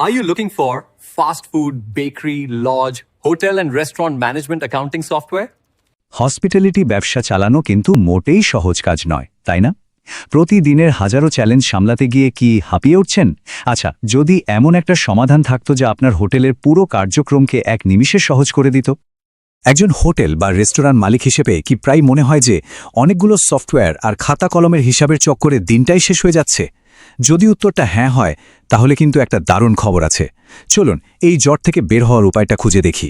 Are you looking for fast food, bakery, lodge, hotel, and restaurant management accounting software? Hospitality ব্যবসা চালানো কিন্তু মোটেই সহজ কাজ নয় তাই না? প্রতিদিনের হাজারো চ্যালেঞ্জ সামলাতে গিয়ে কি হাঁপিয়ে উঠছেন? আচ্ছা যদি এমন একটা সমাধান থাকতো যা আপনার হোটেলের পুরো কার্যক্রমকে এক নিমিষে সহজ করে দিত? একজন হোটেল বা রেস্টুরেন্ট মালিক হিসেবে কি প্রায় মনে হয় যে অনেকগুলো সফটওয়্যার আর খাতা কলমের হিসাবের চক্করে দিনটাই শেষ হয়ে যাচ্ছে? যদি উত্তরটা হ্যাঁ হয়, তাহলে কিন্তু একটা দারুণ খবর আছে। চলুন, এই জ্বর থেকে বের হওয়ার উপায়টা খুঁজে দেখি।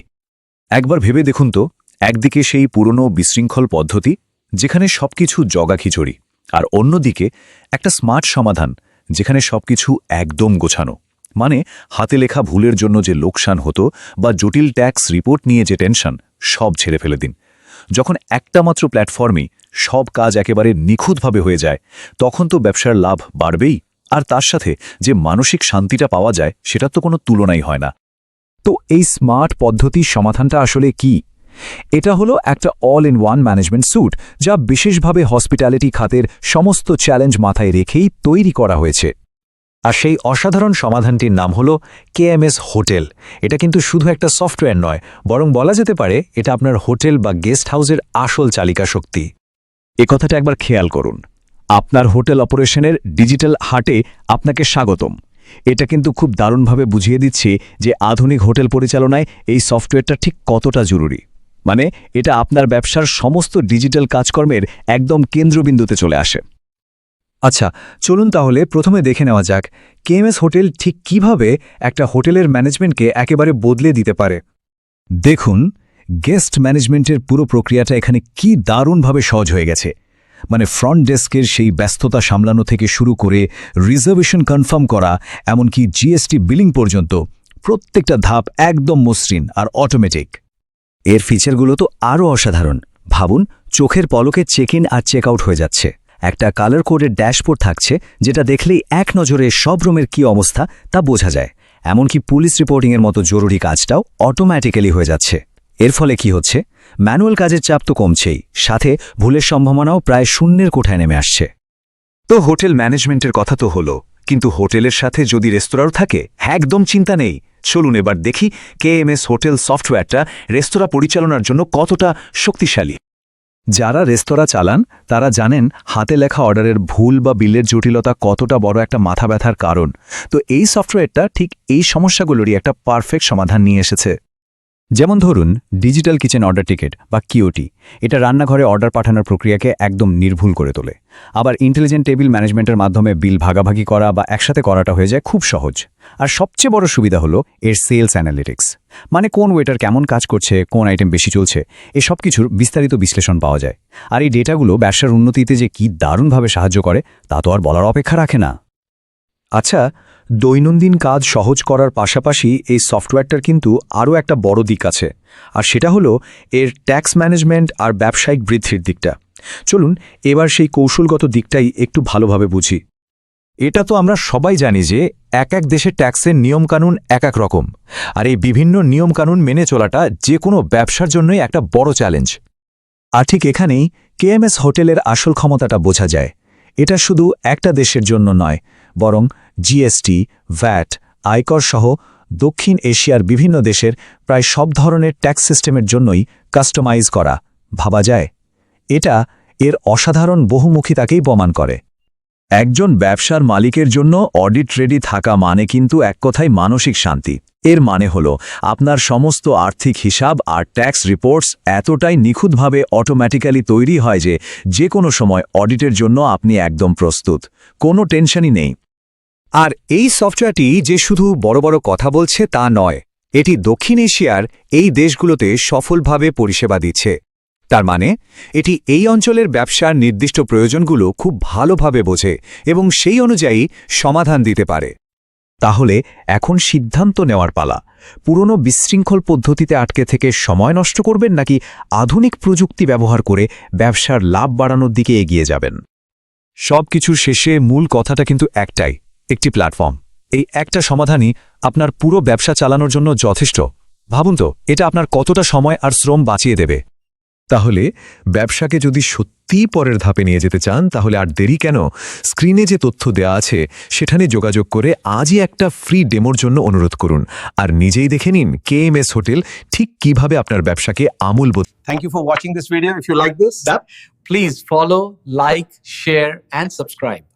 একবার ভেবে দেখুন তো, একদিকে সেই পুরনো বিশৃঙ্খল পদ্ধতি, যেখানে সবকিছু জগাখিচড়ি, আর অন্যদিকে একটা স্মার্ট সমাধান, যেখানে সবকিছু একদম গোছানো। মানে হাতে লেখা ভুলের জন্য যে লোকসান হতো বা জটিল ট্যাক্স রিপোর্ট নিয়ে যে টেনশন, সব ছেড়ে ফেলে দিন। যখন একটা মাত্র প্ল্যাটফর্মে সব কাজ একেবারে নিখুঁতভাবে হয়ে যায়, তখন তো ব্যবসার লাভ বাড়বেই। আর তার সাথে যে মানসিক শান্তিটা পাওয়া যায়, সেটা তো কোনো তুলনাই হয় না। তো এই স্মার্ট পদ্ধতির সমাধানটা আসলে কি? এটা হলো একটা all in one management suite, যা বিশেষভাবে হসপিটালিটি খাতের সমস্ত চ্যালেঞ্জ মাথায় রেখেই তৈরি করা হয়েছে। আর সেই অসাধারণ সমাধানটির নাম হলো কেএমএস হোটেল। এটা কিন্তু শুধু একটা সফটওয়্যার নয়, বরং বলা যেতে পারে এটা আপনার হোটেল বা গেস্ট হাউসের আসল চালিকা শক্তি। এ কথাটা একবার খেয়াল করুন। আপনার হোটেল অপারেশনের ডিজিটাল হাটে আপনাকে স্বাগতম। এটা কিন্তু খুব দারুণভাবে বুঝিয়ে দিচ্ছে যে আধুনিক হোটেল পরিচালনায় এই সফটওয়্যারটা ঠিক কতটা জরুরি। মানে এটা আপনার ব্যবসার সমস্ত ডিজিটাল কাজকর্মের একদম কেন্দ্রবিন্দুতে চলে আসে। আচ্ছা চলুন তাহলে প্রথমে দেখে নেওয়া যাক কেএমএস হোটেল ঠিক কীভাবে একটা হোটেলের ম্যানেজমেন্টকে একেবারে বদলে দিতে পারে? দেখুন, গেস্ট ম্যানেজমেন্টের পুরো প্রক্রিয়াটা এখানে কি দারুণভাবে সহজ হয়ে গেছে। মানে ফ্রন্ট ডেস্কের সেই ব্যস্ততা সামলানো থেকে শুরু করে রিজার্ভেশন কনফার্ম করা, এমনকি জিএসটি বিলিং পর্যন্ত, প্রত্যেকটা ধাপ একদম মসৃণ আর অটোমেটিক। এর ফিচারগুলো তো আরও অসাধারণ। ভাবুন, চোখের পলকে চেক ইন আর চেক আউট হয়ে যাচ্ছে। একটা কালার কোডের ড্যাশবোর্ড থাকছে, যেটা দেখলেই এক নজরে সব রুমের কী অবস্থা তা বোঝা যায়। এমনকি পুলিশ রিপোর্টিংয়ের মতো জরুরি কাজটাও অটোম্যাটিক্যালি হয়ে যাচ্ছে। এর ফলে কি হচ্ছে? ম্যানুয়াল কাজের চাপ তো কমছেই, সাথে ভুলের সম্ভাবনাও প্রায় শূন্যের কোঠায় নেমে আসছে। তো হোটেল ম্যানেজমেন্টের কথা তো হলো, কিন্তু হোটেলের সাথে যদি রেস্তোরাঁও থাকে একদম চিন্তা নেই। চলুন এবার দেখি কেএমএস হোটেল সফটওয়্যারটা রেস্তোরাঁ পরিচালনার জন্য কতটা শক্তিশালী। যারা রেস্তোরাঁ চালান, তারা জানেন হাতে লেখা অর্ডারের ভুল বা বিলের জটিলতা কতটা বড় একটা মাথা ব্যথার কারণ। তো এই সফটওয়্যারটা ঠিক এই সমস্যাগুলোরই একটা পারফেক্ট সমাধান নিয়ে এসেছে। যেমন ধরুন, ডিজিটাল কিচেন অর্ডার টিকিট বা কিওটি, এটা রান্নাঘরে অর্ডার পাঠানোর প্রক্রিয়াকে একদম নির্ভুল করে তোলে। আবার ইন্টেলিজেন্ট টেবিল ম্যানেজমেন্টের মাধ্যমে বিল ভাগাভাগি করা বা একসাথে করাটা হয়ে যায় খুব সহজ। আর সবচেয়ে বড় সুবিধা হলো এর সেলস অ্যানালিটিক্স। মানে কোন ওয়েটার কেমন কাজ করছে, কোন আইটেম বেশি চলছে এই সব কিছুর বিস্তারিত বিশ্লেষণ পাওয়া যায়। আর এই ডেটাগুলো ব্যবসার উন্নতিতে যে কি দারুণভাবে সাহায্য করে, তা তো আর বলার অপেক্ষা রাখে না। আচ্ছা দৈনন্দিন কাজ সহজ করার পাশাপাশি এই সফটওয়্যারটার কিন্তু আরও একটা বড় দিক আছে, আর সেটা হলো এর ট্যাক্স ম্যানেজমেন্ট আর ব্যবসায়িক বৃদ্ধির দিকটা। চলুন, এবার সেই কৌশলগত দিকটাই একটু ভালোভাবে বুঝি। এটা তো আমরা সবাই জানি যে এক এক দেশে ট্যাক্সের নিয়মকানুন এক এক রকম, আর এই বিভিন্ন নিয়মকানুন মেনে চলাটা যে কোনো ব্যবসার জন্যই একটা বড় চ্যালেঞ্জ। আর ঠিক এখানেই কেএমএস হোটেলের আসল ক্ষমতাটা বোঝা যায়। এটা শুধু একটা দেশের জন্য নয়, বরং জিএসটি ভ্যাট আয়কর সহ দক্ষিণ এশিয়ার বিভিন্ন দেশের প্রায় সব ধরনের ট্যাক্স সিস্টেমের জন্যই কাস্টমাইজ করা, ভাবা যায়। এটা এর অসাধারণ বহুমুখিতাকেই প্রমাণ করে। একজন ব্যবসার মালিকের জন্য অডিট রেডি থাকা মানে কিন্তু এক কথায় মানসিক শান্তি। এর মানে হল, আপনার সমস্ত আর্থিক হিসাব আর ট্যাক্স রিপোর্টস এতটাই নিখুঁতভাবে অটোম্যাটিক্যালি তৈরি হয় যে যে কোনো সময় অডিটের জন্য আপনি একদম প্রস্তুত। কোনো টেনশনই নেই। আর এই সফটওয়্যারটি যে শুধু বড় বড় কথা বলছে তা নয়, এটি দক্ষিণ এশিয়ার এই দেশগুলোতে সফলভাবে পরিষেবা দিচ্ছে। তার মানে এটি এই অঞ্চলের ব্যবসার নির্দিষ্ট প্রয়োজনগুলো খুব ভালোভাবে বোঝে এবং সেই অনুযায়ী সমাধান দিতে পারে। তাহলে এখন সিদ্ধান্ত নেওয়ার পালা। পুরনো বিশৃঙ্খল পদ্ধতিতে আটকে থেকে সময় নষ্ট করবেন নাকি আধুনিক প্রযুক্তি ব্যবহার করে ব্যবসার লাভ বাড়ানোর দিকে এগিয়ে যাবেন? সব কিছুর শেষে মূল কথাটা কিন্তু একটাই, একটি প্ল্যাটফর্ম এই একটা সমাধানই আপনার পুরো ব্যবসা চালানোর জন্য যথেষ্ট। ভাবুন তো, এটা আপনার কতটা সময় আর শ্রম বাঁচিয়ে দেবে। তাহলে ব্যবসাকে যদি সত্যিই পরের ধাপে নিয়ে যেতে চান তাহলে আর দেরি কেন? স্ক্রিনে যে তথ্য দেয়া আছে সেখানে যোগাযোগ করে আজই একটা ফ্রি ডেমোর জন্য অনুরোধ করুন। আর নিজেই দেখে নিন কে এম এস হোটেল ঠিক কীভাবে আপনার ব্যবসাকে আমূল বদল thank you for watching this video if you like this please follow like share and subscribe.